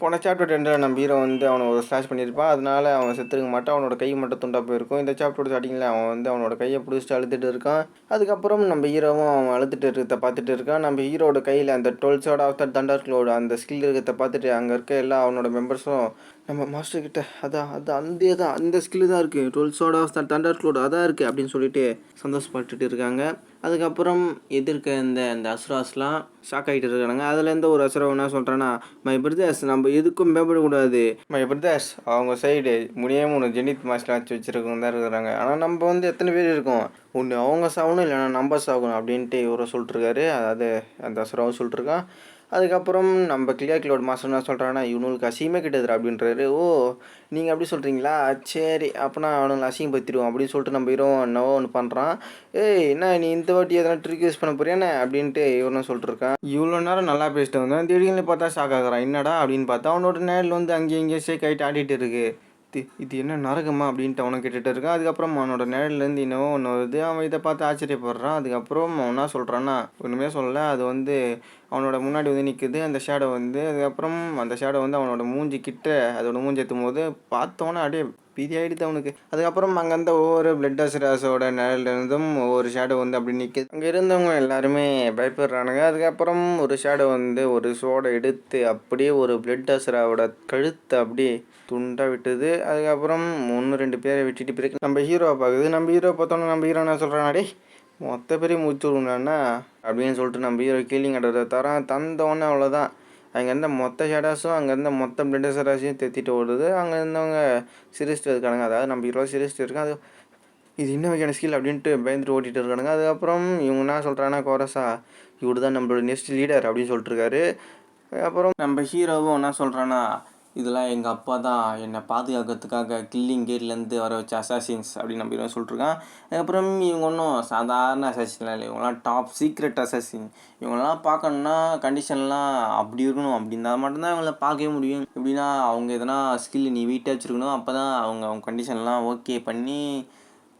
போன சாப்டர் ரெண்டில் நம்ம ஹீரோ வந்து அவனை ஒரு ஸ்லாஷ் பண்ணியிருப்பான். அதனால அவன் செத்துருக்க மாட்டான். அவனோட கை மட்டும் துண்டா போயிருக்கும். இந்த சாப்டரோட ஸ்டார்டிங்கில் அவன் வந்து அவனோட கையை பிடிச்சிட்டு அழுத்துட்டு இருக்கான். அதுக்கப்புறம் நம்ம ஹீரோவும் அவன் அழுத்துட்டு இருக்கிறத பார்த்துட்டு இருக்கான். நம்ம ஹீரோட கையில் அந்த டுவெல்த்ஸோட ஆஃப் த தண்டர் அந்த ஸ்கில் இருக்கிறத பார்த்துட்டு அங்கே இருக்க எல்லா அவனோட மெம்பர்ஸும் நம்ம மாஸ்டர் கிட்ட அதான் அது அந்த தான் அந்த ஸ்கில் தான் இருக்குது டுவெல்த்ஸோட ஆஃப் த தண்டர் அதான் இருக்குது அப்படின்னு சொல்லிட்டு சந்தோஷப்பட்டுட்டு இருக்காங்க. அதுக்கப்புறம் எதிர்க்க இந்த இந்த அசுராஸ்லாம் ஷாக் ஆகிட்டு இருக்கானுங்க. அதுலேருந்து ஒரு அசுரம் என்ன சொல்கிறேன்னா மை பிரதர்ஸ் நம்ம எதுக்கும் பயப்படக்கூடாது. மை பிரதர்ஸ் அவங்க சைடு முடியே மூணு ஜெனித் மாஸ்டர் வச்சு வச்சுருக்கவங்க தான் இருக்கிறாங்க. ஆனால் நம்ம வந்து எத்தனை பேர் இருக்கோம்? ஒன்று அவங்க சாகணும் இல்லைன்னா நம்ம சாகணும் அப்படின்ட்டு இவரை சொல்லிட்டுருக்காரு அதாவது அந்த அசுராவும் சொல்லிட்டுருக்கான் அதுக்கப்புறம் நம்ம கிளியர் கிளோட் மாஸ்டர் என்ன சொல்கிறான்னா இவனுக்கு அசிங்கமே கிட்டதுரா அப்படின்றாரு. ஓ நீங்கள் அப்படி சொல்கிறீங்களா சரி அப்போனா அவனுங்களை பற்றிடுவோம் அப்படின்னு சொல்லிட்டு நம்ம ஹீரோ என்னவோ ஒன்று பண்ணுறான் ஏய் என்ன நீ இந்த வாட்டி எதனா ட்ரிக் யூஸ் பண்ண போறியானே அப்படின்ட்டு இவனும் சொல்லிட்டு இருக்கான். இவ்வளோ நேரம் நல்லா பேசிட்டு வந்தேன் திடீர்னு பார்த்தா ஷாக் ஆகிறான். என்னடா? அப்படின்னு பார்த்தா அவனோட நேரில் வந்து அங்கேயும் இங்கேயும் ஷேக் ஆகிட்டு ஆடிட்டு இருக்குது இது இது என்ன நரகமா அப்படின்ட்டு அவனை கேட்டுகிட்டு இருக்கான். அதுக்கப்புறம் அவனோட நிழல்லேருந்து என்னவோ ஒன்று வருது. அவன் இதை பார்த்து ஆச்சரியப்படுறான். அதுக்கப்புறம் அவன் என்ன சொல்கிறான்னா ஒன்றுமே சொல்லலை. அது வந்து அவனோட முன்னாடி வந்து நிற்குது அந்த ஷேடோ வந்து அதுக்கப்புறம் அந்த ஷேடோ வந்து அவனோட மூஞ்சி கிட்ட அதோட மூஞ்சி எத்தும் போது பார்த்தோன்னே அப்படியே பீதி ஆகிடுது அவனுக்கு. அதுக்கப்புறம் அங்கே இருந்த ஒவ்வொரு பிளட் அசராஸோட நிழலிருந்தும் ஒவ்வொரு ஷேடோ வந்து அப்படி நிற்குது அங்கே இருந்தவங்க எல்லாருமே பயப்படுறானுங்க. அதுக்கப்புறம் ஒரு ஷேடோ வந்து ஒரு சோடை எடுத்து அப்படியே ஒரு பிளட் அசராவோட கழுத்தை அப்படியே துண்டாக விட்டுது. அதுக்கப்புறம் ஒன்று ரெண்டு பேரை விட்டுட்டு பிறகு நம்ம ஹீரோவை பார்க்குது நம்ம ஹீரோ பார்த்தோன்னா நம்ம ஹீரோ என்ன சொல்கிறான் மொத்த பேரையும் முடிச்சு விடுங்கண்ணா அப்படின்னு சொல்லிட்டு நம்ம ஹீரோ கீழிங் ஆடுறத தரான் தந்தோன்னே அவ்வளோதான் அங்கேருந்த மொத்த ஷேடாஸும் அங்கேருந்த மொத்த பிளட் ஷேடாஸையும் தெத்திட்டு ஓடுது. அங்கே இருந்தவங்க சிரிச்சிட்டு இருக்கானுங்க. அதாவது நம்ம இருபது சிரிச்சிட்டு இருக்கோம். அது இது இன்னும் வகையான ஸ்கில் அப்படின்ட்டு பயந்துட்டு ஓட்டிகிட்டு இருக்கானுங்க. அதுக்கப்புறம் இவங்க என்ன சொல்கிறாங்கன்னா கோரஸா இவரு தான் நம்மளோட நெக்ஸ்ட் லீடர் அப்படின்னு சொல்லிட்டுருக்காரு அப்புறம் நம்ம ஹீரோவும் என்ன சொல்கிறான்னா இதெல்லாம் எங்கள் அப்பா தான் என்னை பாதுகாக்கிறதுக்காக கில்லிங் கேட்லேருந்து வர வச்ச அசாசின்ஸ் அப்படின்னு நம்பி ஹீரோ சொல்லிட்டுருக்கான். அதுக்கப்புறம் இவங்க ஒன்றும் சாதாரண அசாசின்லாம் இல்லை. இவங்களாம் டாப் சீக்ரெட் அசாசின் இவங்களாம் பார்க்கணுன்னா கண்டிஷன்லாம் அப்படி இருக்கணும். அப்படின்னா மட்டும்தான் இவங்கள பார்க்கவே முடியும். எப்படின்னா அவங்க எதனா ஸ்கில் நீ வீட்டாக வச்சுருக்கணும். அப்போ தான் அவங்க அவங்க கண்டிஷன்லாம் ஓகே பண்ணி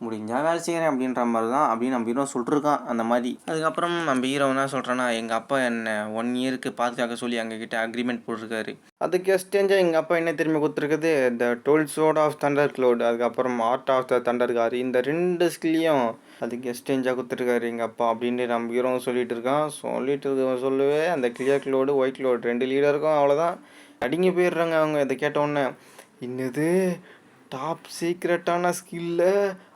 முடிஞ்சால் வேலை செய்கிறேன் அப்படின்ற மாதிரி தான் அப்படின்னு நம்ம ஹீரோ சொல்லிட்டுருக்கான் அந்த மாதிரி. அதுக்கப்புறம் நம்ம ஹீரோ என்ன சொல்கிறேன்னா எங்கள் அப்பா என்னை ஒன் இயருக்கு பாதுகாக்க சொல்லி எங்ககிட்ட அக்ரிமெண்ட் போட்டிருக்காரு. அதுக்கு எக்ஸ்டேஞ்சாக எங்கள் அப்பா என்ன திரும்பி கொடுத்துருக்குது? இந்த duel sword of thunder cloud அதுக்கப்புறம் art of the thunder car இந்த ரெண்டு ஸ்கில்லையும் அதுக்கு எக்ஸ்டேஞ்சாக கொடுத்துருக்காரு எங்கள் அப்பா அப்படின்னு நம்ம ஹீரோ சொல்லிட்டு இருக்கான். சொல்லிட்டு இருக்க சொல்லவே அந்த கிளியர் க்ளோடு ஒயிட் க்ளோடு ரெண்டு லீடருக்கும் அவ்வளோதான் அடிங்கி போயிடுறாங்க அவங்க இதை கேட்டோன்னே இன்னது டாப் சீக்ரெட்டான ஸ்கில்ல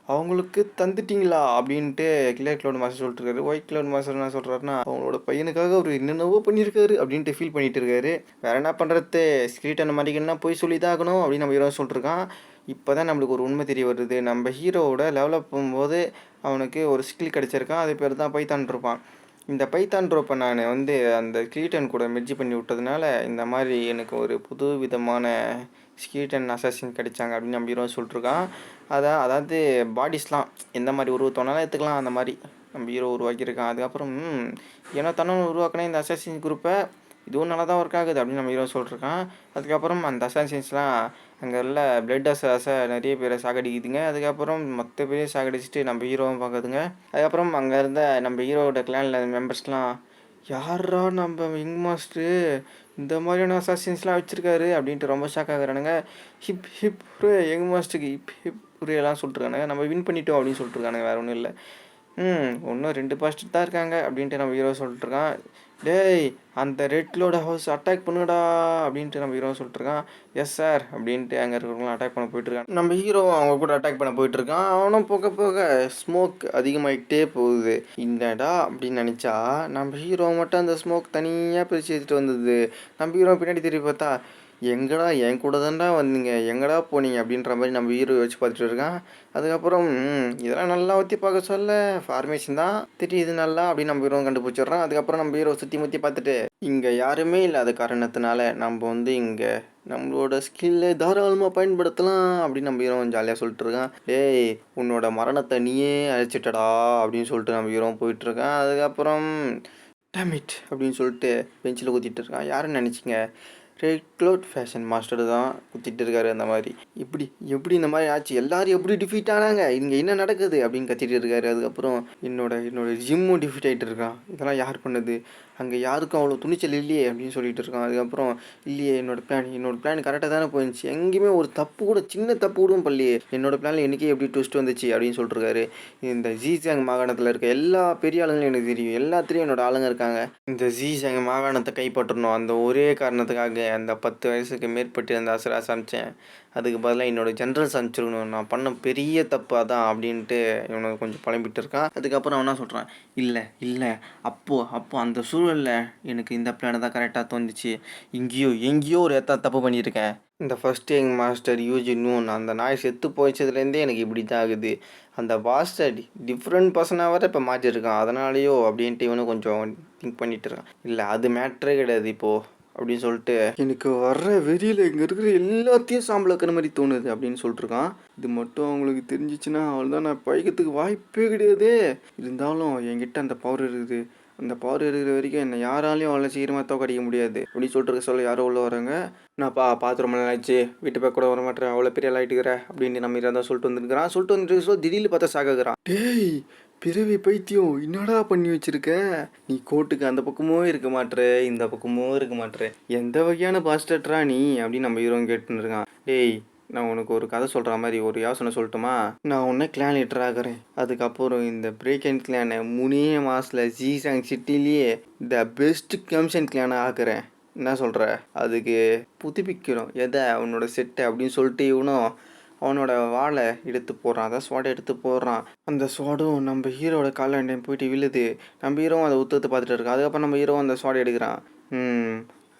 அவங்களுக்கு தந்துட்டீங்களா அப்படின்ட்டு கிளியர் கிளவுட் மாஸ்டர் சொல்லிட்டு இருக்காரு ஒயிட் கிளவுட் மாஸ்டர் என்ன சொல்கிறாருன்னா அவங்களோட பையனுக்காக அவர் என்னென்னவோ பண்ணியிருக்காரு அப்படின்ட்டு ஃபீல் பண்ணிட்டு இருக்காரு வேற என்ன பண்ணுறது ஸ்கிரீட்டனை மாதிரிக்கன்னா போய் சொல்லி தான் ஆகணும் அப்படின்னு நம்ம ஹீரோ சொல்லிட்டுருக்கான். இப்போ தான் நம்மளுக்கு ஒரு உண்மை தெரிய வருது. நம்ம ஹீரோவோட லெவலப் போகும்போது அவனுக்கு ஒரு ஸ்கில் கிடச்சிருக்கான். அது பேர் தான் பைத்தான் இருப்பான் இந்த பைத்தான் ட்ரோப்பை நான் வந்து அந்த கிரீட்டன் கூட மெர்ஜி பண்ணி விட்டதுனால இந்த மாதிரி எனக்கு ஒரு புது விதமான ஸ்கீட் அண்ட் அசாசின் கிடைச்சாங்க அப்படின்னு நம்ம ஹீரோ சொல்லிட்டுருக்கான். அதான் அதாவது பாடிஸ்லாம் எந்த மாதிரி உருவத்தோனாலும் எடுத்துக்கலாம் அந்த மாதிரி. நம்ம ஹீரோ உருவாக்கியிருக்கான். அதுக்கப்புறம் ஏன்னா தன்னை உருவாக்கின இந்த அசாசின் குரூப்பை இதுவும் நல்லா தான் ஒர்க் ஆகுது அப்படின்னு நம்ம ஹீரோ சொல்லிட்டுருக்கான். அதுக்கப்புறம் அந்த அசாசின்ஸ்லாம் அங்கே உள்ள பிளட் அசாசை நிறைய பேரை சாகடிக்குதுங்க. அதுக்கப்புறம் மற்ற பேரையும் சாகடிச்சிட்டு நம்ம ஹீரோவும் பார்க்குதுங்க. அதுக்கப்புறம் அங்கே இருந்த நம்ம ஹீரோவோட கிளானில் மெம்பர்ஸ்லாம் யாரா நம்ம விங் மாஸ்டரு? இந்த மாதிரியான அசாசின்ஸ்லாம் வச்சுருக்காரு அப்படின்ட்டு ரொம்ப ஷாக் ஆகுறானுங்க. ஹிப் ஹிப் யங் மாஸ்டருக்கு ஹிப் ஹிப் எல்லாம் சொல்லிட்டுருக்கானுங்க. நம்ம வின் பண்ணிட்டோம் அப்படின்னு சொல்லிட்டுருக்கானுங்க வேறு ஒன்றும் இல்லை. ம் இன்னும் ரெண்டு பாஸ்டர் தான் இருக்காங்க அப்படின்ட்டு நம்ம ஹீரோ சொல்லிட்டுருக்கான். டேய் அந்த ரெட்லோட ஹவுஸ் அட்டாக் பண்ணுடா அப்படின்ட்டு நம்ம ஹீரோ சொல்லிட்டுருக்கான். எஸ் சார் அப்படின்ட்டு அங்கே இருக்கிறவங்களாம் அட்டாக் பண்ண போயிட்டுருக்கான் நம்ம ஹீரோ அவங்க கூட அட்டாக் பண்ண போயிட்டுருக்கான். அவனும் போக போக ஸ்மோக் அதிகமாகிட்டே போகுது. என்னடா அப்படின்னு நினச்சா நம்ம ஹீரோ மட்டும் அந்த ஸ்மோக் தனியாக பிரித்து எடுத்துகிட்டு வந்தது. நம்ம ஹீரோ பின்னாடி திரும்பி பார்த்தா எங்கடா என் கூட தான்டா வந்தீங்க? எங்கடா போனீங்க? அப்படின்ற மாதிரி நம்ம ஹீரோ வச்சு பார்த்துட்டு இருக்கான். அதுக்கப்புறம் இதெல்லாம் நல்லா ஊற்றி பார்க்க சொல்ல. ஃபார்மேஷன் தான். தெரியுது நல்லா அப்படின்னு நம்ம ஹீரோ கண்டுபிடிச்சிடுறான். அதுக்கப்புறம் நம்ம ஹீரோ சுற்றி முற்றி பார்த்துட்டு இங்கே யாருமே இல்லாத காரணத்தினால நம்ம வந்து இங்கே நம்மளோட ஸ்கில்லை தாராளமாக பயன்படுத்தலாம் அப்படின்னு நம்ம ஹீரோ ஜாலியாக சொல்லிட்டு இருக்கான். டேய் உன்னோட மரணத்தை நீயே அழைச்சிட்டடா அப்படின்னு சொல்லிட்டு நம்ம ஹீரோ போயிட்டு இருக்கான். அதுக்கப்புறம் டமிட் அப்படின்னு சொல்லிட்டு பெஞ்சில் ஊற்றிட்டு இருக்கான். யாருன்னு நினச்சிங்க? ரைட் க்ளோத் ஃபேஷன் மாஸ்டர் தான் குத்திட்டு இருக்காரு அந்த மாதிரி. இப்படி எப்படி இந்த மாதிரி ஆச்சு? எல்லாரும் எப்படி டிஃபீட் ஆனாங்க? இங்கே என்ன நடக்குது? அப்படின்னு கத்திட்டு இருக்காரு. அதுக்கப்புறம் என்னோட என்னோட ஜிம்மும் டிஃபீட் ஆகிட்டு இருக்கான். இதெல்லாம் யார் பண்ணுது? அங்கே யாருக்கும் அவ்வளோ துணிச்சல் இல்லையே அப்படின்னு சொல்லிட்டு இருக்கான். அதுக்கப்புறம் இல்லையே என்னோட பிளான் என்னோட பிளான் கரெக்டாக தானே போயிருந்துச்சு. எங்கேயுமே ஒரு தப்பு கூட சின்ன தப்பு கூட பள்ளியே என்னோட பிளானில் எனக்கே எப்படி ட்விஸ்ட் வந்துச்சு அப்படின்னு சொல்லிருக்காரு இந்த ஜிசாங் மாகாணத்தில் இருக்க எல்லா பெரிய ஆளுங்களும் எனக்கு தெரியும். எல்லாத்துலேயும் என்னோட ஆளுங்க இருக்காங்க. இந்த ஜிசாங் மாகாணத்தை கைப்பற்றணும். அந்த ஒரே காரணத்துக்காக அந்த பத்து வயசுக்கு மேற்பட்டு அந்த அசுராஸ் அமிச்சேன் அதுக்கு பதிலாக என்னோட ஜென்ரல்ஸ் அனுப்பிச்சிருக்கணும் நான் பண்ண பெரிய தப்பு அதான் அப்படின்ட்டு இவனை கொஞ்சம் புலம்பிட்டு இருக்கான். அதுக்கப்புறம் அவன் என்ன சொல்கிறான் இல்லை இல்லை. அப்போது அப்போது அந்த சூழலில் எனக்கு இந்த பிளான் தான் கரெக்டாக தோணுச்சு. இங்கேயோ எங்கேயோ ஒரு எத்தா தப்பு பண்ணியிருக்கேன். இந்த ஃபஸ்ட் எங் மாஸ்டர் யூஜி நூன் அந்த நாய் செத்து போயிச்சதுலேருந்தே எனக்கு இப்படி தான் ஆகுது. அந்த பாஸ்டர் டிஃப்ரெண்ட் பர்சனாக வர இப்போ மாற்றிருக்கான். அதனாலேயோ அப்படின்ட்டு இவனும் கொஞ்சம் திங்க் பண்ணிகிட்டு இருக்கான். இல்லை அது மேட்ரே கிடையாது இப்போது அப்படின்னு சொல்லிட்டு. எனக்கு வர்ற வெறியில் இங்கே இருக்கிற எல்லாத்தையும் சாம்பலாக்கிற மாதிரி தோணுது அப்படின்னு சொல்லிட்டுருக்கான். இது மட்டும் அவங்களுக்கு தெரிஞ்சிச்சுன்னா அவ்வளோதான் நான் பழக்கத்துக்கு வாய்ப்பே கிடையாது. இருந்தாலும் என்கிட்ட அந்த பவர் இருக்குது. அந்த பவர் இருக்கிற வரைக்கும் என்னை யாராலையும் அவ்வளோ சீக்கிரமாக தோக்கடிக்க முடியாது. அப்படின்னு சொல்லிட்டு இருக்க சொல்ல யாரோ உள்ள வராங்க. நான்ப்பா பார்த்து ரொம்ப நாள் ஆச்சு வீட்டு பக்கம் கூட வர மாட்டேன் அவ்வளோ பெரிய ஆளாயிட்டுக்கிற அப்படின்னு நம்ம இருந்தால் சொல்லிட்டு வந்துருக்கிறான். சொல்லிட்டு வந்துட்டு சொல்ல திடீர்னு பார்த்தா சாகுறான் டேய் பிறவி பைத்தியம் என்னடா பண்ணி வச்சிருக்க? நீ கோட்டுக்கு அந்த பக்கமும் இருக்க மாட்டுற இந்த பக்கமும் இருக்க மாட்டுற எந்த வகையான பாஸ்டர்ட்ரா நீ? அப்படின்னு நம்ம ஹீரோன் கேட்டுன்னு இருக்கான். டேய் நான் உனக்கு ஒரு கதை சொல்கிற மாதிரி ஒரு யோசனை சொல்லட்டுமா? நான் உன்ன கிளான் லீடர் ஆகிறேன். அதுக்கப்புறம் இந்த பிரேக் அண்ட் கிளானை முனே மாதத்தில் ஜிசாங் சிட்டிலேயே த பெஸ்ட் கமிஷன் கிளானை ஆக்குறேன். என்ன சொல்கிற அதுக்கு புதுப்பிக்கிறோம் எதை? உன்னோட செட்டு அப்படின்னு சொல்லிட்டு இவனும் அவனோட வாழை எடுத்து போடுறான். அதான் ஸ்வாடை எடுத்து போடுறான். அந்த சுவாடும் நம்ம ஹீரோட காலாண்டையும் போயிட்டு விழுது. நம்ம ஹீரோவும் அதை உத்து பார்த்துட்டு இருக்கான். அதுக்கப்புறம் நம்ம ஹீரோவும் அந்த ஸ்வாடை எடுக்கிறான். ம்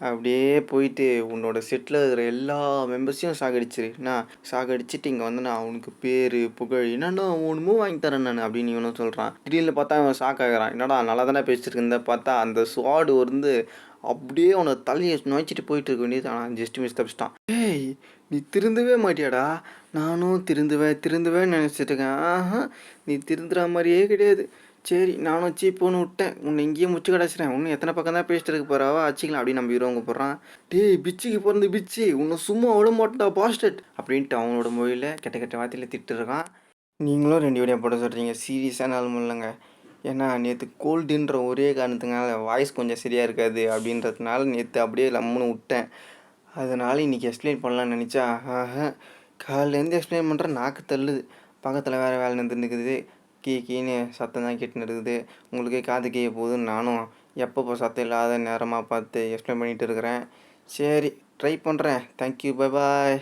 அப்படியே போயிட்டு உன்னோட செட்டில் இருக்கிற எல்லா மெம்பர்ஸையும் சாகடிச்சிரு. நான் சாகடிச்சிட்டு இங்கே வந்து நான் அவனுக்கு பேர் புகழ் என்னன்னா ஒன்றுமும் வாங்கி தரேன் நான் அப்படின்னு இவனும் சொல்கிறான் திடீர்னு பார்த்தா அவன் ஷாக்காகிறான் என்னடா நல்லா தானே பேசிட்டு பார்த்தா அந்த சுவாடு வந்து அப்படியே அவனை தலையை நோய்ச்சிட்டு போயிட்டு இருக்க வேண்டியது. ஆனால் ஜஸ்ட் மிஸ் தப்பிச்சிட்டான். ஏய் நீ திருந்தவே மாட்டியாடா? நானும் திருந்துவேன் திருந்துவேன் நினச்சிட்டு இருக்கேன் ஆஹா நீ திருந்துற மாதிரியே கிடையாது. சரி நானும் சீப்போன்னு விட்டேன். உன்னை இங்கேயே முச்சு கிடச்சிறேன் இன்னும் எத்தனை பக்கம் தான் பேசிட்டு இருக்க போறாவா அச்சிக்கலாம் அப்படின்னு நம்ம ஹீரோங்க போடுறான் டேய் பிச்சுக்கு பிறந்து பிச்சு. உன்னை சும்மா விட மாட்டா பாஸ்டட் அப்படின்ட்டு அவனோட மொழியில் கெட்ட கெட்ட வார்த்தையில் திட்டுருக்கான். நீங்களும் ரெண்டு வீடியோ போட சொல்கிறீங்க சீரியஸான ஆளுமும் இல்லைங்க. ஏன்னா நேற்று கோல்டுன்ற ஒரே காரணத்துனால வாய்ஸ் கொஞ்சம் சரியாக இருக்காது அப்படின்றதுனால நேற்று அப்படியே லம்முன்னு விட்டேன். அதனால் இன்றைக்கி எக்ஸ்பிளைன் பண்ணலான்னு நினச்சா ஆஹா. காலைலேருந்து எக்ஸ்பிளைன் பண்ணுறேன் நாக்கு தள்ளுது. பக்கத்தில் வேறு வேலை நின்று கீ கீன்னு சத்தம் தான் கேட்டுன்னு இருக்குது. உங்களுக்கே காது கேட்க போகுதுன்னு நானும் எப்பப்போ சத்தம் இல்லாத நேரமாக பார்த்து எக்ஸ்பிளைன் பண்ணிகிட்டு இருக்கிறேன். சரி ட்ரை பண்ணுறேன் தேங்க்யூ பை பாய்